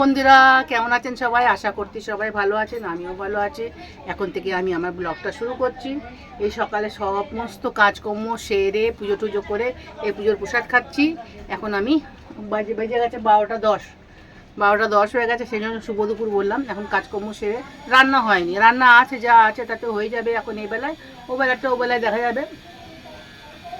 বন্ধুরা কেমন আছেন সবাই? আশা করছি সবাই ভালো আছেন, আমিও ভালো আছি। এখন থেকে আমি আমার ব্লগটা শুরু করছি। এই সকালে সমস্ত কাজকর্ম সেরে পুজো টুজো করে এই পুজোর প্রসাদ খাচ্ছি। এখন আমি বাজে, বেজে গেছে বারোটা দশ। বারোটা দশ হয়ে গেছে, সেই জন্য শুভ দুপুর বললাম। এখন কাজকর্ম সেরে রান্না হয়নি। রান্না আছে, যা আছে, তাতে হয়ে যাবে এখন এই বেলায়। ও বেলাটা ও বেলায় দেখা যাবে।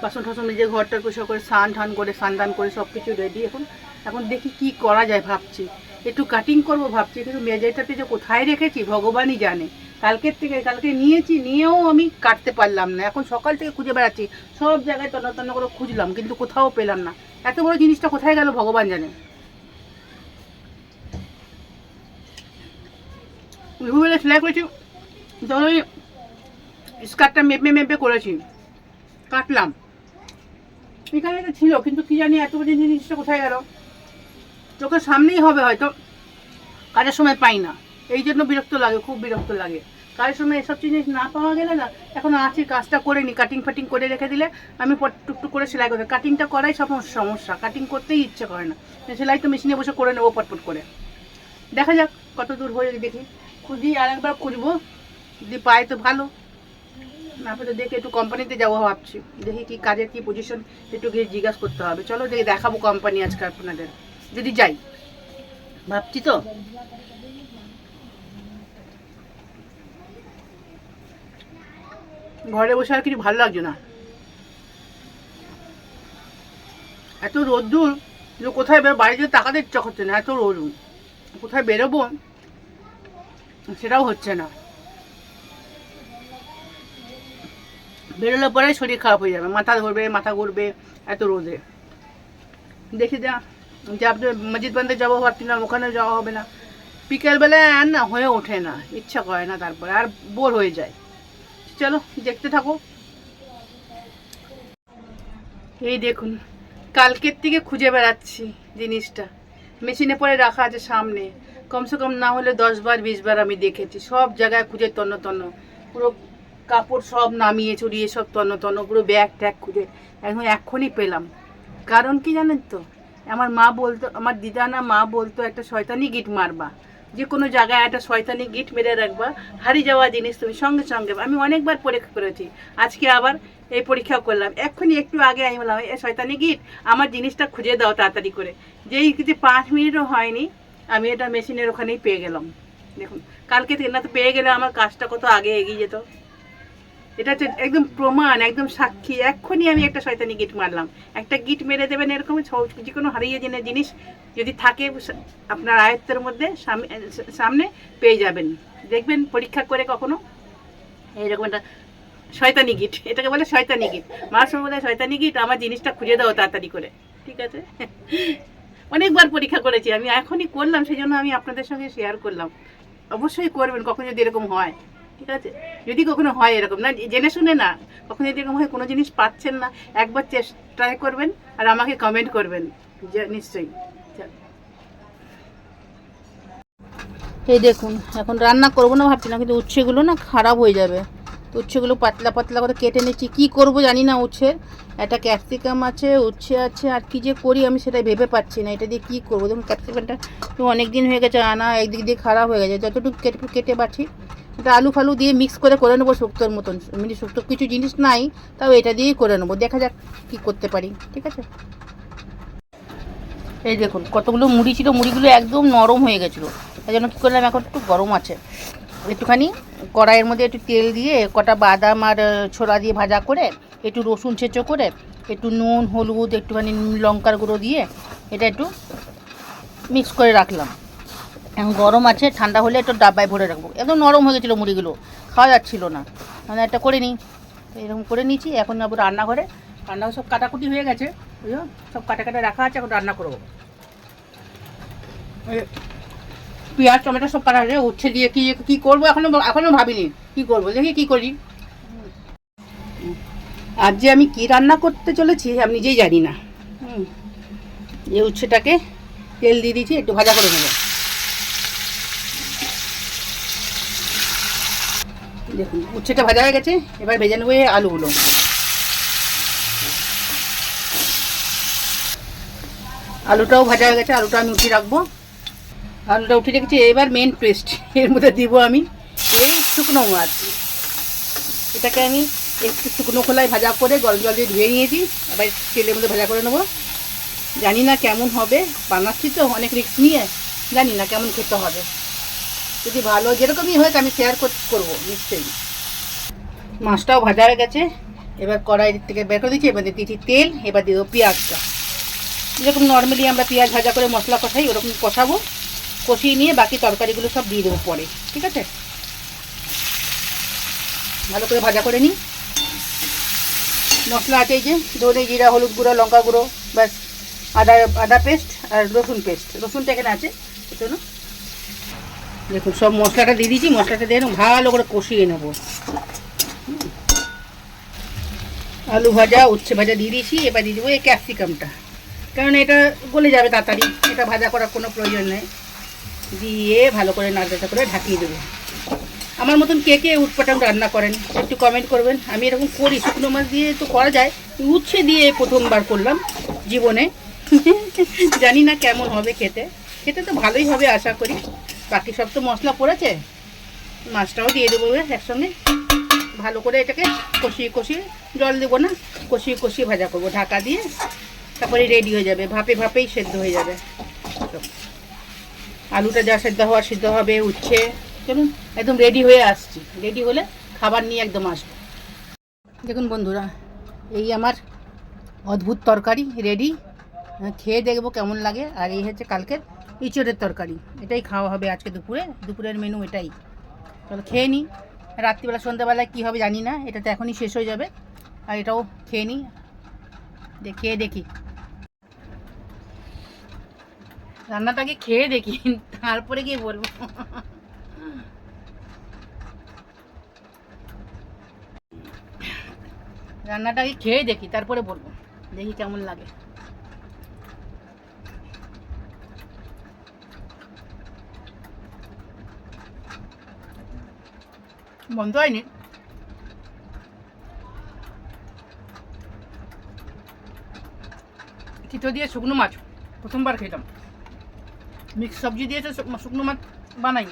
বাসন টাসন নিজের ঘরটার পরিষ্কার করে স্নান টান করে স্নান টান করে সব কিছু রেডি এখন। এখন দেখি কি করা যায় ভাবছি। একটু কাটিং করব ভাবছি, কিন্তু মেজাইটাতে যে কোথায় রেখেছি ভগবানই জানে। কালকের থেকে, কালকে নিয়েছি, নিয়েও আমি কাটতে পারলাম না। এখন সকাল থেকে খুঁজে বেড়াচ্ছি, সব জায়গায় তন্ন তন্ন করে খুঁজলাম, কিন্তু কোথাও পেলাম না। এত বড় জিনিসটা কোথায় গেল ভগবান জানে। ভুলে সেলাই করেছি তখন ওই স্কার্টটা মেপে মেপে করেছি, কাটলাম। এখানে তো ছিল, কিন্তু কি জানি এত বড় জিনিসটা কোথায় গেল। চোখের সামনেই হবে হয়তো। কাজের সময় পাই না। এই জন্য বিরক্ত লাগে, খুব বিরক্ত লাগে। কাজের সময় এসব জিনিস না পাওয়া গেলে না, এখন আছি, কাজটা করে নি কাটিং ফাটিং করে রেখে দিলে আমি টুকটুক করে সেলাই করতে কাটিংটা করাই সব সমস্যা। কাটিং করতেই ইচ্ছে করে না। সেলাই তো মেশিনে বসে করে নেব পটপট করে। দেখা যাক কত দূর হয়ে দেখি। খুঁজি আর একবার খুঁজবো। যদি পাই তো ভালো। না পেলে দেখে একটু কোম্পানিতে যাব ভাবছি। দেখি কি কাজের কি পজিশন একটু গিয়ে জিজ্ঞাসা করতে হবে। চলো দেখি দেখাবো কোম্পানি আজকে আপনাদের। যদি যাই। ভাবছি তো। ঘরে বসে আর কিছু ভালো লাগছে না। এত রোদ্দুর যে কোথায় বেরো যদি তাকাতে ইচ্ছা করছে না এত রোদ কোথায় বেরোবো, সেটাও হচ্ছে না। বেরোলে পরে শরীর খারাপ হয়ে যাবে, মাথা ধরবে, মাথা ঘুরবে, এত রোদে। দেখি যা। যে আপনি মসজিদ বান্ধে যাব, ভাবছিলাম ওখানে যাওয়া হবে না। বিকেলবেলায় আর না, হয়ে ওঠে না, ইচ্ছা করে না তারপরে, আর বোর হয়ে যায়। চলো, দেখতে থাকো। এই দেখুন, কালকের থেকে খুঁজে বেড়াচ্ছি জিনিসটা। মেশিনে পরে রাখা আছে সামনে। কমসে কম না হলে দশ বার, বিশ বার আমি দেখেছি। সব জায়গায় খুঁজে তন্ন তন্ন। পুরো কাপড় সব নামিয়ে চড়িয়ে সব তন্ন তন্ন, পুরো ব্যাগ ট্যাগ খুঁজে। এখন এক্ষুনি পেলাম। কারণ কি জানেন তো? আমার মা বলতো, আমার দিদা না মা বলতো, একটা শয়তানি গিট মারবা। যে কোনো জায়গায় একটা শয়তানি গিট মেরে রাখবা। হারিয়ে যাওয়া জিনিস তুমি সঙ্গে সঙ্গে আমি অনেকবার পরীক্ষা করেছি। আজকে আবার এই পরীক্ষা করলাম। এক্ষুনি একটু আগে আমি বললাম, এ শয়তানি গিট, আমার জিনিসটা খুঁজে দাও তাড়াতাড়ি করে। যেই কিছু পাঁচ মিনিটও হয়নি, আমি এটা মেশিনের ওখানেই পেয়ে গেলাম। দেখুন, কালকে থেকে না তো পেয়ে গেলে আমার কাজটা কত আগে এগিয়ে যেত। এটা হচ্ছে একদম প্রমাণ, একদম সাক্ষী। এক্ষুনি আমি একটা শয়তানি গিট মারলাম। একটা গিট মেরে দেবেন এরকম যে কোনো হারিয়ে জেনে জিনিস যদি থাকে, আপনার আয়ত্তের মধ্যে সামনে পেয়ে যাবেন। দেখবেন পরীক্ষা করে কখনো এইরকম একটা শয়তানি গিট। এটাকে বলে শয়তানি গিট। মার সময় বলে, শয়তানি গিট, আমার জিনিসটা খুঁজে দাও তাড়াতাড়ি করে। ঠিক আছে? অনেকবার পরীক্ষা করেছি। আমি এখনই করলাম সেই জন্য আমি আপনাদের সঙ্গে শেয়ার করলাম। অবশ্যই করবেন, কখন যদি এরকম হয়। ঠিক আছে? যদি কখনো হয় এরকম না, জেনে শুনে না, কখনো যদি এরকম হয়, কোনো জিনিস পাচ্ছেন না, একবার চেষ্টা ট্রাই করবেন আর আমাকে কমেন্ট করবেন। নিশ্চয়ই। এই দেখুন, এখন রান্না করব না ভাবছি না, কিন্তু উচ্ছেগুলো না খারাপ হয়ে যাবে। তো উচ্ছেগুলো পাতলা পাতলা করে কেটে নিচ্ছি। কি করব জানি না উচ্ছে একটা ক্যাপসিকাম আছে, উচ্ছে আছে, আর কি যে করি আমি সেটা ভেবে পাচ্ছি না, এটা দিয়ে কী করব? দেখুন ক্যাপসিকামটা অনেক দিন হয়ে গেছে, আনা একদিক দিয়ে খারাপ হয়ে গেছে। যতটুকু কেটে কেটে পাচ্ছি এটা আলু ফালু দিয়ে মিক্স করে করে নেব শুক্তোর মতন। এমনি শুক্তো কিছু জিনিস নাই, তাও এটা দিয়েই করে নেব। দেখা যাক কি করতে পারি, ঠিক আছে? এই দেখুন, কতগুলো মুড়ি ছিল, মুড়িগুলো একদম নরম হয়ে গেছিল। তাই জন্য কী করলাম, এখন একটু গরম আছে। একটুখানি কড়াইয়ের মধ্যে একটু তেল দিয়ে কটা বাদাম আর ছোলা দিয়ে ভাজা করে, একটু রসুন ছেঁচো করে, একটু নুন, হলুদ, একটুখানি লঙ্কার গুঁড়ো দিয়ে এটা একটু মিক্স করে রাখলাম। এখন গরম আছে, ঠান্ডা হলে একটু ডাব্বায় ভরে রাখব। একদম নরম হয়ে গেছিল মুড়িগুলো, খাওয়া যাচ্ছিল না। মানে একটা করে নিই। এরকম করে নিয়েছি, এখন যাব রান্নাঘরে। রান্নাঘর সব কাটাকুটি হয়ে গেছে, বুঝলো? সব কাটা কাটা রাখা আছে, এখন রান্না করব। পেঁয়াজ, টমেটো সব কাটা হয়ে উচ্ছে দিয়ে কি, কী করব এখনও এখনও ভাবিনি। কী করব? দেখি কী করি। আজ যে আমি কি রান্না করতে চলেছি, আমি নিজেই জানি না। এই উচ্ছেটাকে তেল দিয়ে দিয়েছি, একটু ভাজা করে নেব। দেখুন, উচ্ছেটা ভাজা হয়ে গেছে, এবার ভেজে নেব আলুগুলো। আলুটাও ভাজা হয়ে গেছে, আলুটা আমি উঠিয়ে রাখব। আলুটা উঠে রেখেছি, এবার মেন পেস্ট এর মধ্যে দিব আমি এই শুকনো মাছ। এটাকে আমি একটু শুকনো খোলায় ভাজা করে গরম জল দিয়ে ধুয়ে নিয়েছি আবার তেলের মধ্যে ভাজা করে নেব। জানি না কেমন হবে, বানাচ্ছি তো, অনেক রিস্ক নিয়ে, জানি না কেমন খেতে হবে। যদি ভালো, যেরকমই হোক আমি শেয়ার করব, নিশ্চয়ই। মাছটাও ভাজা হয়ে গেছে। এবার কড়াই থেকে বের করে দিচ্ছি, এবার দিচ্ছি তেল, এবার দিয়ে দেবো পেঁয়াজটা। যেরকম নর্মালি আমরা পেঁয়াজ ভাজা করে মশলা কষাই, ওরকম কষাবো। কষিয়ে নিয়ে বাকি তরকারিগুলো সব দিয়ে দেবো পরে, ঠিক আছে? ভালো করে ভাজা করে নিই। মশলা আছে এই যে, ধনে জিরা, হলুদ গুঁড়ো, লঙ্কা গুঁড়ো, ব্যাস, আদা আদা পেস্ট আর রসুন পেস্ট রসুনটা এখানে আছে দেখুন, সব মশলাটা দিয়ে দিয়েছি, মশলাটা দিয়ে ভালো করে কষিয়ে নেব। আলু ভাজা, উচ্ছে ভাজা দিয়ে দিয়েছি, এবার দিয়ে দেবো এই ক্যাপসিকামটা। কারণ এটা গলে যাবে তাড়াতাড়ি, এটা ভাজা করার কোনো প্রয়োজন নেই। দিয়ে ভালো করে নাড়াচাড়া করে ঢাকিয়ে দেবো। আমার মতন কে কে উটপাটাম রান্না করেন, একটু কমেন্ট করবেন। আমি এরকম করি, শুকনো মাছ দিয়ে তো করা যায়। উচ্ছে দিয়ে প্রথমবার করলাম জীবনে। জানি না কেমন হবে খেতে। খেতে তো ভালোই হবে, আশা করি। বাকি সব তো মশলা পড়েছে। মাছটাও দিয়ে দেবো একসঙ্গে। ভালো করে এটাকে কষিয়ে কষিয়ে জল দেবো না, কষিয়ে কষিয়ে ভাজা করব। ঢাকা দিয়ে তারপরে রেডি হয়ে যাবে, ভাপে ভাপেই সেদ্ধ হয়ে যাবে। আলুটা যা সেদ্ধ হওয়ার সিদ্ধ হবে, উচ্ছে। চলুন, একদম রেডি হয়ে আসছি। রেডি হলে খাবার নিয়ে একদম আসব। দেখুন বন্ধুরা, এই আমার অদ্ভুত তরকারি রেডি খেয়ে দেখব কেমন লাগে। আর এই হচ্ছে কালকের ইঁচড়ের তরকারি, এটাই খাওয়া হবে আজকে দুপুরে। দুপুরের মেনু এটাই। চলো খেয়ে নিই রাত্রিবেলা সন্ধ্যাবেলায় কী হবে জানি না, এটা তো এখনই শেষ হয়ে যাবে। আর এটাও খেয়ে নিই খেয়ে দেখি। রান্নাটাকে খেয়ে দেখি, তারপরে গিয়ে বলব। রান্নাটাকে খেয়ে দেখি, তারপরে বলব। দেখি কেমন লাগে। বন্ধ হয়নি। চিতো দিয়ে শুকনো মাছ, প্রথমবার খেতাম। মিক্স সবজি দিয়ে তো শুকনো মাছ বানাই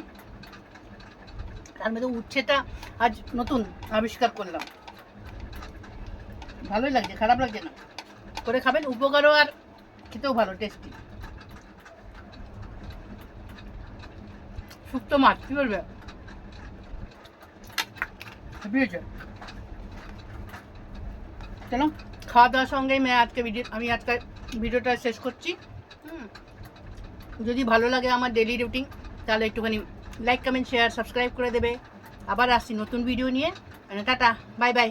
তার মধ্যে উচ্ছেটা আজ নতুন আবিষ্কার করলাম। ভালোই লাগছে, খারাপ লাগছে না। করে খাবেন, উপকারও আর খেতেও ভালো টেস্টি শুক্তো মাছ, কী বলবে? হয়েছে চলো খাওয়া দাওয়ার সঙ্গেই আমি আজকে ভিডিও আমি আজকে ভিডিওটা শেষ করছি। হুম। যদি ভালো লাগে আমার ডেলি রুটিন তাহলে একটুখানি লাইক কমেন্ট শেয়ার সাবস্ক্রাইব করে দেবে। আবার আসছি নতুন ভিডিও নিয়ে। Tata bye bye